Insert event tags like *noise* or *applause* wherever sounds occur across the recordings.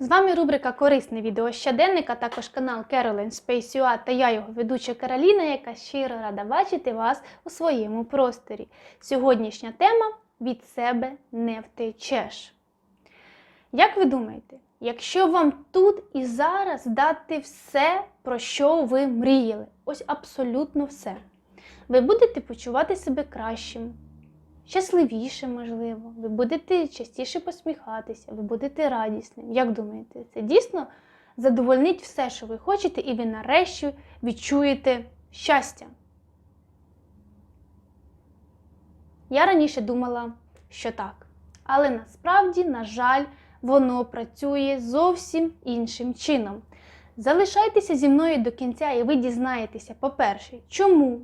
З вами рубрика Корисне відео щоденника, також канал Caroline Space UA та я його ведуча Кароліна, яка щиро рада бачити вас у своєму просторі. Сьогоднішня тема від себе не втечеш. Як ви думаєте, якщо вам тут і зараз дати все, про що ви мріяли, ось абсолютно все, ви будете почувати себе кращим, щасливішим, можливо, ви будете частіше посміхатися, ви будете радісним. Як думаєте, це дійсно задовольнить все, що ви хочете, і ви нарешті відчуєте щастя? Я раніше думала, що так. Але насправді, на жаль, воно працює зовсім іншим чином. Залишайтеся зі мною до кінця, і ви дізнаєтеся, по-перше, чому.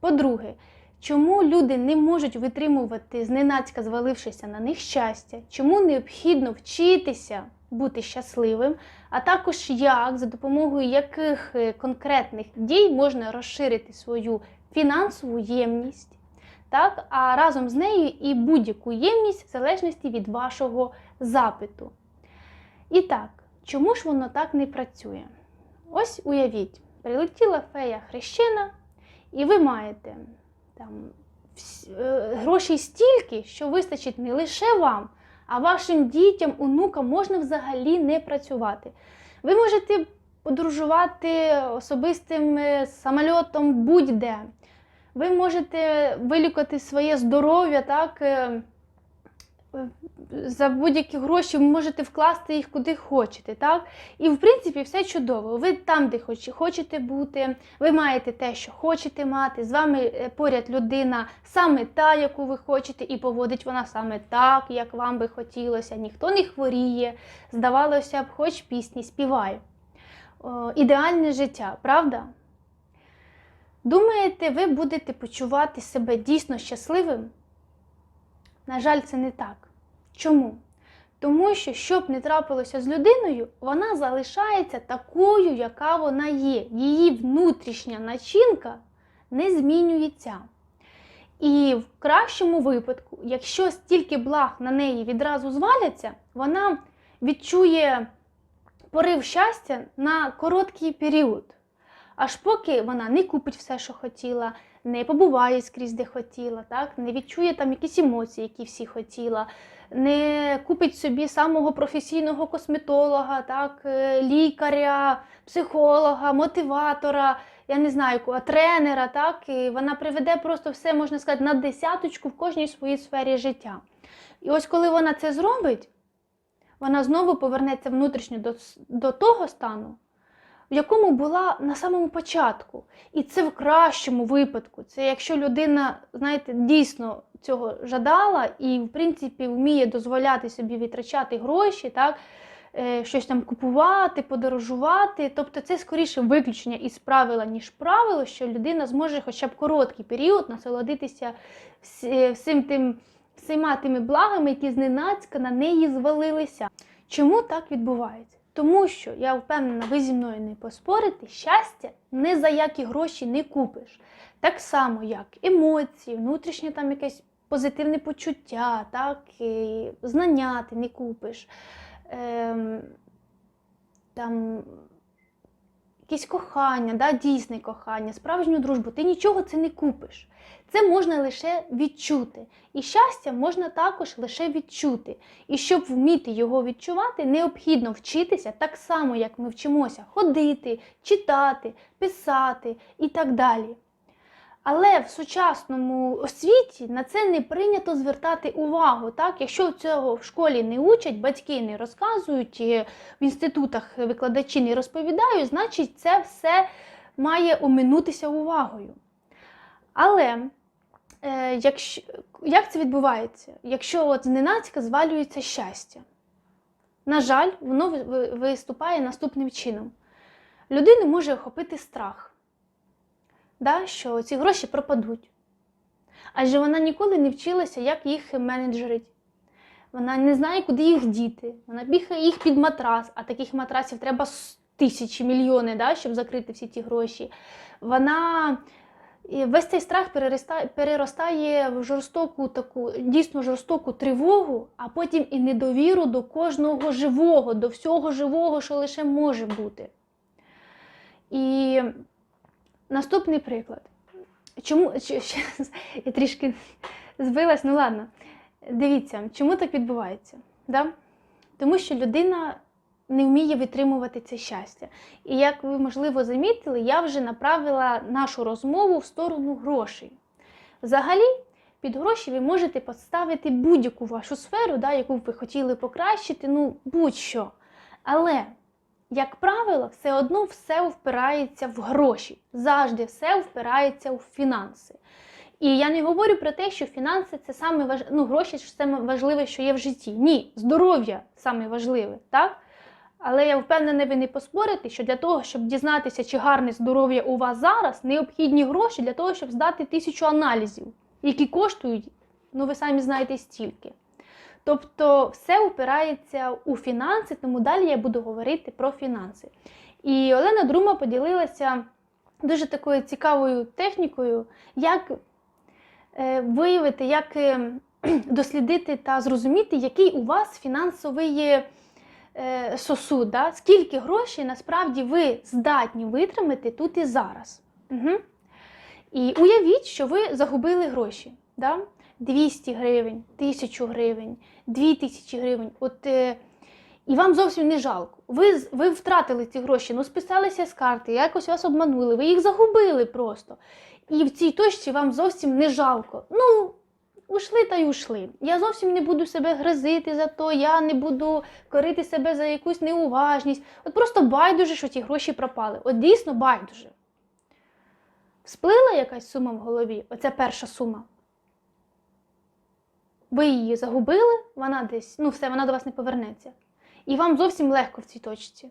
По-друге, чому люди не можуть витримувати зненацька звалившися на них щастя, чому необхідно вчитися бути щасливим, а також як, за допомогою яких е, конкретних дій можна розширити свою фінансову ємність, так, а разом з нею і будь-яку ємність в залежності від вашого запиту. І так, чому ж воно так не працює? Ось уявіть, прилетіла фея хрещена, і ви маєте там е, грошей стільки, що вистачить не лише вам, а вашим дітям, онукам можна взагалі не працювати. Ви можете подорожувати особистим е, самольотом будь-де. Ви можете вилікати своє здоров'я, так, е, за будь-які гроші ви можете вкласти їх куди хочете. Так? І в принципі все чудово. Ви там, де хочете бути, ви маєте те, що хочете мати. З вами е, поряд людина саме та, яку ви хочете, і поводить вона саме так, як вам би хотілося. Ніхто не хворіє, здавалося б, хоч пісні співає. О, ідеальне життя, правда? Думаєте, ви будете почувати себе дійсно щасливим? На жаль, це не так. Чому? Тому що, що б не трапилося з людиною, вона залишається такою, яка вона є. Її внутрішня начинка не змінюється. І в кращому випадку, якщо стільки благ на неї відразу зваляться, вона відчує порив щастя на короткий період. Аж поки вона не купить все, що хотіла, не побуває скрізь, де хотіла, так? не відчує там якісь емоції, які всі хотіла, не купить собі самого професійного косметолога, так? е, лікаря, психолога, мотиватора, я не знаю, тренера, так? і вона приведе просто все, можна сказати, на десяточку в кожній своїй сфері життя. І ось коли вона це зробить, вона знову повернеться внутрішньо до, до того стану, в якому була на самому початку. І це в кращому випадку. Це якщо людина, знаєте, дійсно цього жадала і, в принципі, вміє дозволяти собі витрачати гроші, так, е, щось там купувати, подорожувати. Тобто це скоріше виключення із правила, ніж правило, що людина зможе хоча б короткий період насолодитися всім тим, всіма тими благами, які зненацька на неї звалилися. Чому так відбувається? Тому що я впевнена, ви зі мною не поспорите, щастя не за які гроші не купиш. Так само, як емоції, внутрішнє там якесь позитивне почуття, так, і знання ти не купиш. Ем, там, якесь кохання, да, дійсне кохання, справжню дружбу, ти нічого це не купиш. Це можна лише відчути. І щастя можна також лише відчути. І щоб вміти його відчувати, необхідно вчитися так само, як ми вчимося ходити, читати, писати і так далі. Але в сучасному освіті на це не прийнято звертати увагу. Так? Якщо цього в школі не учать, батьки не розказують, в інститутах викладачі не розповідають, значить це все має оминутися увагою. Але е, якщо, як це відбувається? Якщо от зненацька звалюється щастя? На жаль, воно ви- ви- виступає наступним чином. Людину може охопити страх, да, що ці гроші пропадуть. Адже вона ніколи не вчилася, як їх менеджерить. Вона не знає, куди їх діти. Вона бігає їх під матрас, а таких матрасів треба тисячі, мільйони, да, щоб закрити всі ті гроші. Вона весь цей страх переростає, в жорстоку таку, дійсно жорстоку тривогу, а потім і недовіру до кожного живого, до всього живого, що лише може бути. І наступний приклад. Чому *laughs* я трішки збилась, ну ладно. Дивіться, чому так відбувається? Да? Тому що людина не вміє витримувати це щастя. І як ви, можливо, замітили, я вже направила нашу розмову в сторону грошей. Взагалі, під гроші ви можете поставити будь-яку вашу сферу, да, яку б ви хотіли покращити, ну будь-що. Але, як правило, все одно все впирається в гроші. Завжди все впирається в фінанси. І я не говорю про те, що фінанси це саме важ... ну, гроші це саме важливе, що є в житті. Ні, здоров'я саме важливе, так? Але я впевнена, ви не поспорите, що для того, щоб дізнатися, чи гарне здоров'я у вас зараз, необхідні гроші для того, щоб здати тисячу аналізів, які коштують, ну ви самі знаєте, стільки. Тобто все впирається у фінанси, тому далі я буду говорити про фінанси. І Олена Друма поділилася дуже такою цікавою технікою, як е, виявити, як е, *clears throat* дослідити та зрозуміти, який у вас фінансовий е, сосуд, да? скільки грошей насправді ви здатні витримати тут і зараз. Угу. І уявіть, що ви загубили гроші. Да? 200 гривень, 1000 гривень, 2000 гривень. От, е, і вам зовсім не жалко. Ви, ви втратили ці гроші, ну списалися з карти, якось вас обманули, ви їх загубили просто. І в цій точці вам зовсім не жалко. Ну, ушли та й ушли. Я зовсім не буду себе гризити за то, я не буду корити себе за якусь неуважність. От просто байдуже, що ті гроші пропали. От дійсно байдуже. Всплила якась сума в голові, оця перша сума. Ви її загубили, вона десь, ну все, вона до вас не повернеться. І вам зовсім легко в цій точці.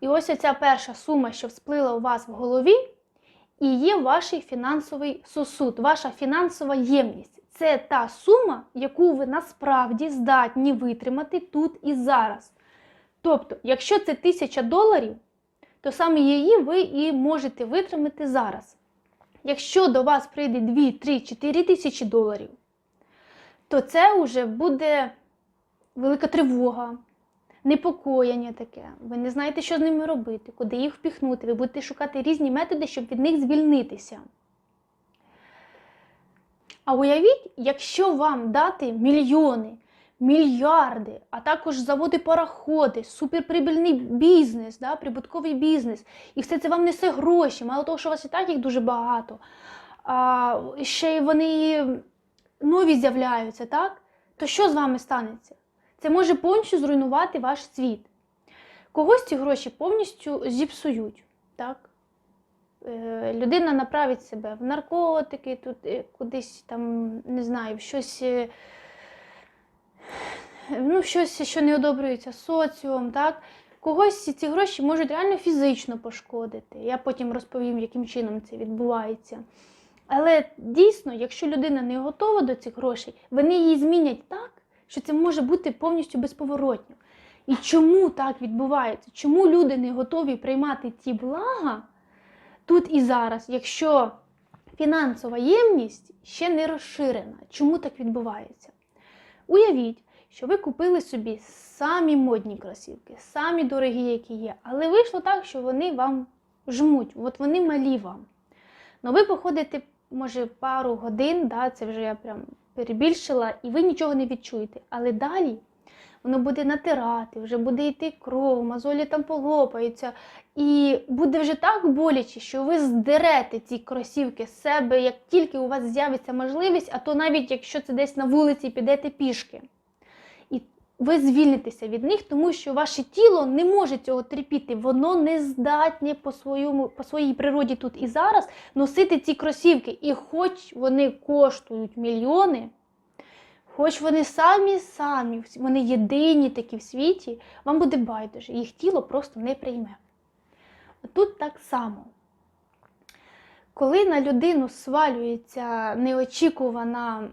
І ось оця перша сума, що всплила у вас в голові, і є ваш фінансовий сосуд, ваша фінансова ємність. Це та сума, яку ви насправді здатні витримати тут і зараз. Тобто, якщо це тисяча доларів, то саме її ви і можете витримати зараз. Якщо до вас прийде 2, 3, 4 тисячі доларів, то це вже буде велика тривога, непокоєння таке. Ви не знаєте, що з ними робити, куди їх впіхнути. Ви будете шукати різні методи, щоб від них звільнитися. А уявіть, якщо вам дати мільйони, мільярди, а також заводи пароходи, суперприбильний бізнес, да, прибутковий бізнес, і все це вам несе гроші, мало того, що у вас і так їх дуже багато, а ще й вони нові з'являються, так? То що з вами станеться? Це може повністю зруйнувати ваш світ. Когось ці гроші повністю зіпсують. Так? Е, Людина направить себе в наркотики, тут, е, кудись там, не знаю, в щось, е, ну, щось, що не одобрюється соціум. Так? Когось ці гроші можуть реально фізично пошкодити. Я потім розповім, яким чином це відбувається. Але дійсно, якщо людина не готова до цих грошей, вони її змінять так, що це може бути повністю безповоротньо. І чому так відбувається? Чому люди не готові приймати ті блага тут і зараз, якщо фінансова ємність ще не розширена? Чому так відбувається? Уявіть, що ви купили собі самі модні кросівки, самі дорогі, які є, але вийшло так, що вони вам жмуть, от вони малі вам. Ну, ви походите, може, пару годин, да, це вже я прям перебільшила, і ви нічого не відчуєте. Але далі воно буде натирати, вже буде йти кров, мозолі там полопаються. І буде вже так боляче, що ви здерете ці кросівки з себе, як тільки у вас з'явиться можливість, а то навіть якщо це десь на вулиці підете пішки. Ви звільнитеся від них, тому що ваше тіло не може цього терпіти, воно не здатне по, своєму, по своїй природі тут і зараз носити ці кросівки. І хоч вони коштують мільйони, хоч вони самі самі, вони єдині такі в світі, вам буде байдуже, їх тіло просто не прийме. Тут так само. Коли на людину свалюється неочікувана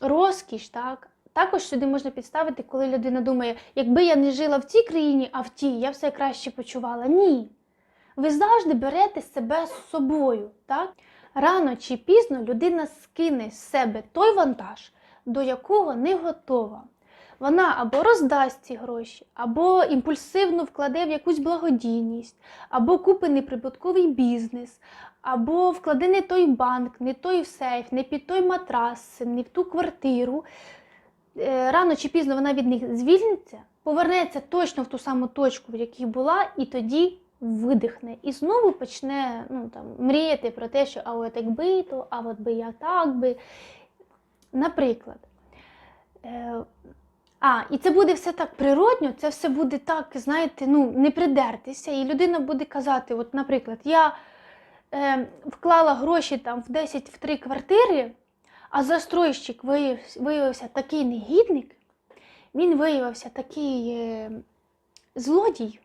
розкіш, так, також сюди можна підставити, коли людина думає, якби я не жила в цій країні, а в тій, я все краще почувала. Ні. Ви завжди берете себе з собою. так? Рано чи пізно людина скине з себе той вантаж, до якого не готова. Вона або роздасть ці гроші, або імпульсивно вкладе в якусь благодійність, або купить неприбутковий бізнес, або вкладе не той банк, не той сейф, не під той матрас, не в ту квартиру. Е, Рано чи пізно вона від них звільниться, повернеться точно в ту саму точку, в якій була, і тоді видихне. І знову почне ну, там, мріяти про те, що а от якби то, а от би я так би. Наприклад. Е, а, і це буде все так природньо, це все буде так, знаєте, ну, не придертися. І людина буде казати: от, наприклад, я е, вклала гроші там в 10 в 3 квартири, а застройщик виявився, такий негідник, він виявився такий е, злодій,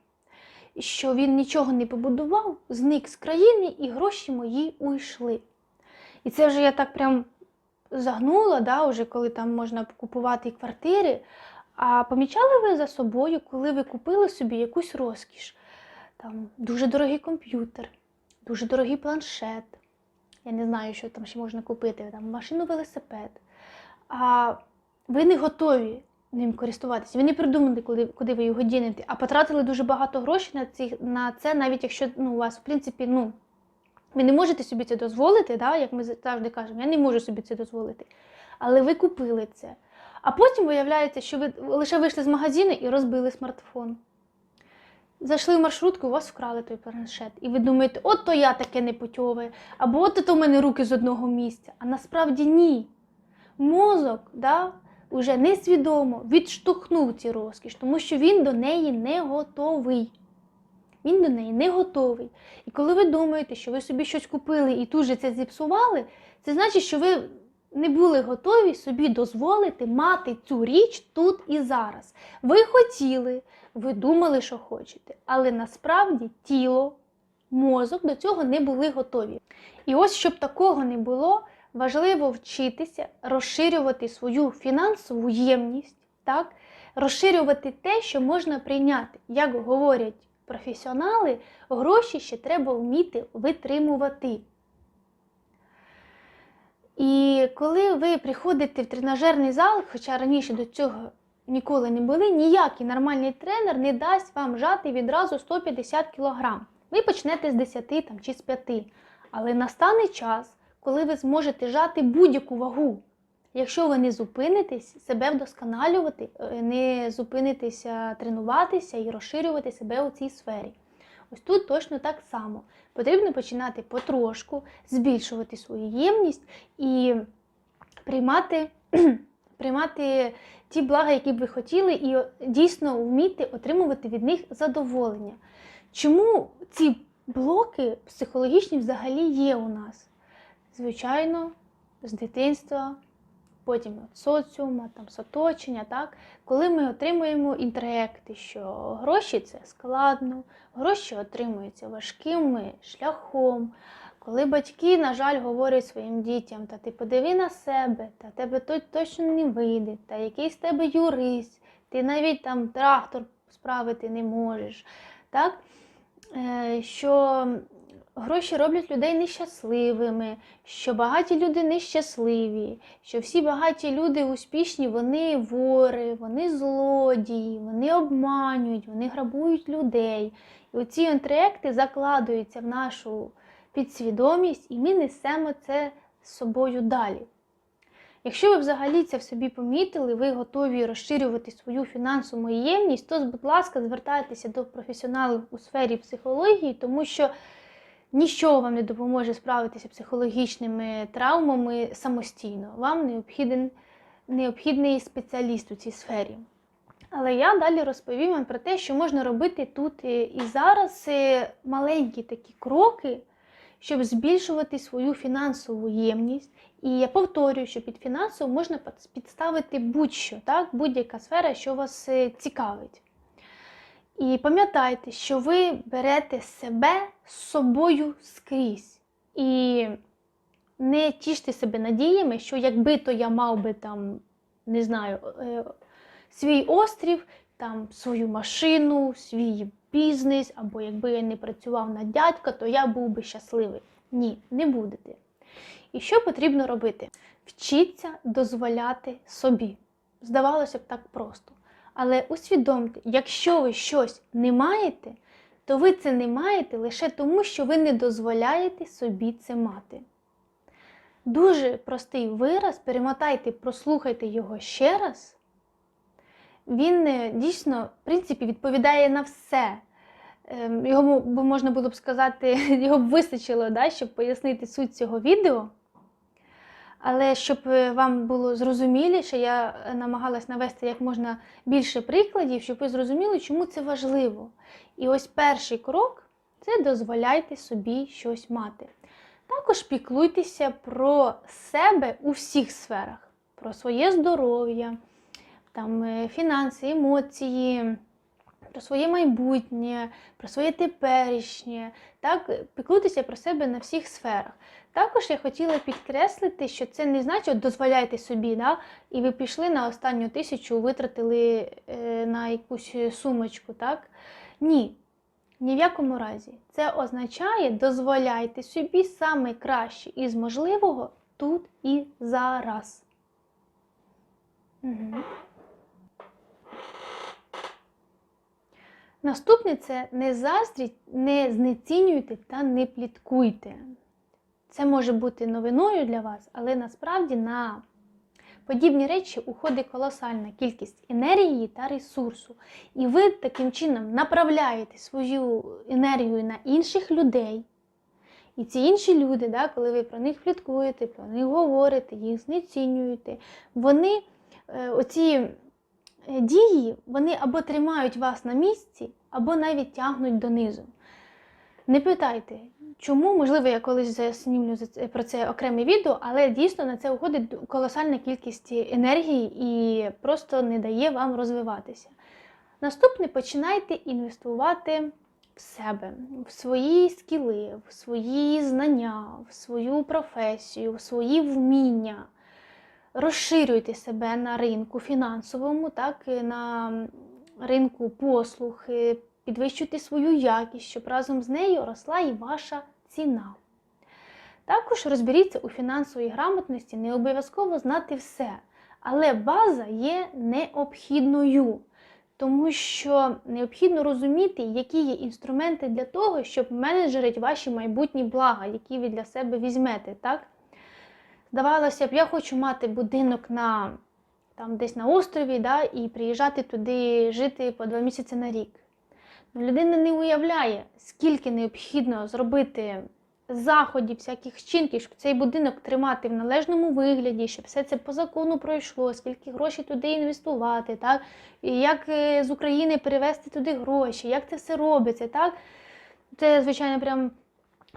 що він нічого не побудував, зник з країни, і гроші мої уйшли. І це вже я так прям загнула, да, вже коли там можна купувати квартири. А помічали ви за собою, коли ви купили собі якусь розкіш? Там дуже дорогий комп'ютер, дуже дорогий планшет. Я не знаю, що там ще можна купити, там машину, велосипед. А ви не готові ним користуватися. Ви не придумали, куди, куди ви його дінете, а потратили дуже багато грошей на, ці, на це, навіть якщо ну, у вас, в принципі, ну, ви не можете собі це дозволити, да? як ми завжди кажемо, я не можу собі це дозволити. Але ви купили це. А потім виявляється, що ви лише вийшли з магазину і розбили смартфон. Зайшли в маршрутку, у вас вкрали той планшет. І ви думаєте, от то я таке непутьове, або от то в мене руки з одного місця. А насправді ні. Мозок да, уже несвідомо відштовхнув ці розкіш, тому що він до неї не готовий. Він до неї не готовий. І коли ви думаєте, що ви собі щось купили і тут же це зіпсували, це значить, що ви не були готові собі дозволити мати цю річ тут і зараз. Ви хотіли, ви думали, що хочете, але насправді тіло, мозок до цього не були готові. І ось, щоб такого не було, важливо вчитися розширювати свою фінансову ємність, так? розширювати те, що можна прийняти. Як говорять професіонали, гроші ще треба вміти витримувати. І коли ви приходите в тренажерний зал, хоча раніше до цього ніколи не були, ніякий нормальний тренер не дасть вам жати відразу 150 кг. Ви почнете з 10 там, чи з 5. Але настане час, коли ви зможете жати будь-яку вагу. Якщо ви не зупинитесь себе вдосконалювати, е, не зупинитеся тренуватися і розширювати себе у цій сфері. Ось тут точно так само. Потрібно починати потрошку, збільшувати свою ємність і приймати, *clears throat* приймати ті блага, які б ви хотіли, і дійсно вміти отримувати від них задоволення. Чому ці блоки психологічні взагалі є у нас? Звичайно, з дитинства. Потім от соціума, там, з оточення, так? коли ми отримуємо інтроекти, що гроші це складно, гроші отримуються важким шляхом. Коли батьки, на жаль, говорять своїм дітям, та ти подиви на себе, та тебе тут точно не вийде, та який з тебе юрист, ти навіть там трактор справити не можеш. Так? Е, що Гроші роблять людей нещасливими, що багаті люди нещасливі, що всі багаті люди успішні, вони вори, вони злодії, вони обманюють, вони грабують людей. І оці інтроекти закладуються в нашу підсвідомість, і ми несемо це з собою далі. Якщо ви взагалі це в собі помітили, ви готові розширювати свою фінансову ємність, то, будь ласка, звертайтеся до професіоналів у сфері психології, тому що Ніщо вам не допоможе справитися психологічними травмами самостійно. Вам необхіден, необхідний спеціаліст у цій сфері. Але я далі розповім вам про те, що можна робити тут і зараз маленькі такі кроки, щоб збільшувати свою фінансову ємність. І я повторюю, що під фінансово можна підставити будь-що, так? будь-яка сфера, що вас е, цікавить. І пам'ятайте, що ви берете себе з собою скрізь. І не тіште себе надіями, що якби то я мав би там, не знаю, е, свій острів, там свою машину, свій бізнес, або якби я не працював на дядька, то я був би щасливий. Ні, не будете. І що потрібно робити? Вчіться дозволяти собі. Здавалося б, так просто. Але усвідомте, якщо ви щось не маєте, то ви це не маєте лише тому, що ви не дозволяєте собі це мати. Дуже простий вираз, перемотайте, прослухайте його ще раз. Він е, дійсно, в принципі, відповідає на все. Ем, Його можна було б сказати, *laughs* його б вистачило, да, щоб пояснити суть цього відео. Але щоб е, вам було зрозуміліше, я е, намагалась навести як можна більше прикладів, щоб ви зрозуміли, чому це важливо. І ось перший крок це дозволяйте собі щось мати. Також піклуйтеся про себе у всіх сферах, про своє здоров'я, там, е, фінанси, емоції, про своє майбутнє, про своє теперішнє. Так, піклуйтеся про себе на всіх сферах. Також я хотіла підкреслити, що це не значить от дозволяйте собі, да, і ви пішли на останню тисячу, витратили е, на якусь сумочку. так? Ні. Ні в якому разі. Це означає дозволяйте собі саме краще із можливого тут і зараз. Угу. Наступне це не заздріть, не знецінюйте та не пліткуйте. Це може бути новиною для вас, але насправді на подібні речі уходить колосальна кількість енергії та ресурсу. І ви таким чином направляєте свою енергію на інших людей. І ці інші люди, да, коли ви про них пліткуєте, про них говорите, їх знецінюєте, вони е, оці е, дії вони або тримають вас на місці, або навіть тягнуть донизу. Не питайте, чому, можливо, я колись заснімлю про це окреме відео, але дійсно на це уходить колосальна кількість енергії і просто не дає вам розвиватися. Наступне починайте інвестувати в себе, в свої скіли, в свої знання, в свою професію, в свої вміння. Розширюйте себе на ринку фінансовому, так, і на ринку послуг, підвищуйте свою якість, щоб разом з нею росла і ваша ціна. Також розберіться у фінансовій грамотності, не обов'язково знати все, але база є необхідною, тому що необхідно розуміти, які є інструменти для того, щоб менеджерити ваші майбутні блага, які ви для себе візьмете. Так? Здавалося б, я хочу мати будинок на там десь на острові, да, і приїжджати туди жити по два місяці на рік. Людина не уявляє, скільки необхідно зробити заходів, всяких вчинків, щоб цей будинок тримати в належному вигляді, щоб все це по закону пройшло, скільки грошей туди інвестувати, так? і як е, з України перевезти туди гроші, як це все робиться. так? Це, звичайно, прям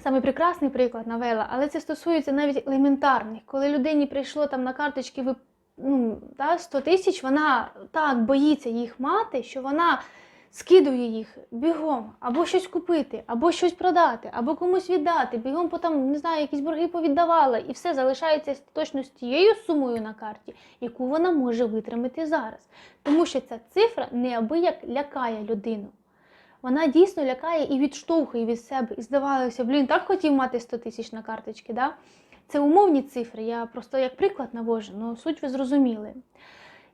Саме прекрасний приклад навела, але це стосується навіть елементарних. Коли людині прийшло там на карточки ну, та, 100 тисяч, вона так боїться їх мати, що вона скидує їх бігом, або щось купити, або щось продати, або комусь віддати, бігом потім, не знаю, якісь борги повіддавала, і все залишається точно з тією сумою на карті, яку вона може витримати зараз. Тому що ця цифра неабияк лякає людину. Вона дійсно лякає і відштовхує від себе. І здавалося, блін, так хотів мати 100 тисяч на карточці, да? Це умовні цифри, я просто як приклад навожу, але суть ви зрозуміли.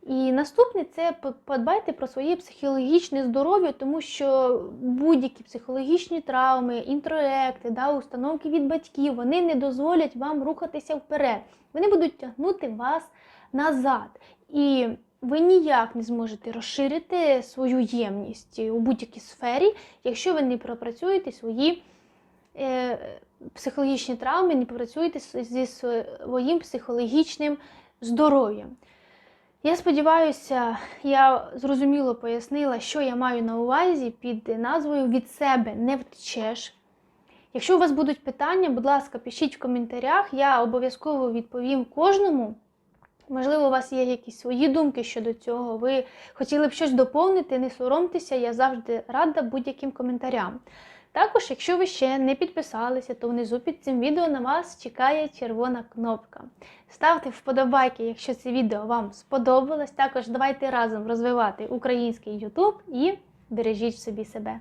І наступне це подбайте про своє психологічне здоров'я, тому що будь-які психологічні травми, інтроекти, да, установки від батьків, вони не дозволять вам рухатися вперед. Вони будуть тягнути вас назад. І ви ніяк не зможете розширити свою ємність у будь-якій сфері, якщо ви не пропрацюєте свої е, психологічні травми, не попрацюєте зі своїм психологічним здоров'ям. Я сподіваюся, я зрозуміло пояснила, що я маю на увазі під назвою Від себе не втечеш. Якщо у вас будуть питання, будь ласка, пишіть в коментарях, я обов'язково відповім кожному. Можливо, у вас є якісь свої думки щодо цього. Ви хотіли б щось доповнити, не соромтеся, я завжди рада будь-яким коментарям. Також, якщо ви ще не підписалися, то внизу під цим відео на вас чекає червона кнопка. Ставте вподобайки, якщо це відео вам сподобалось. Також давайте разом розвивати український YouTube і бережіть собі себе.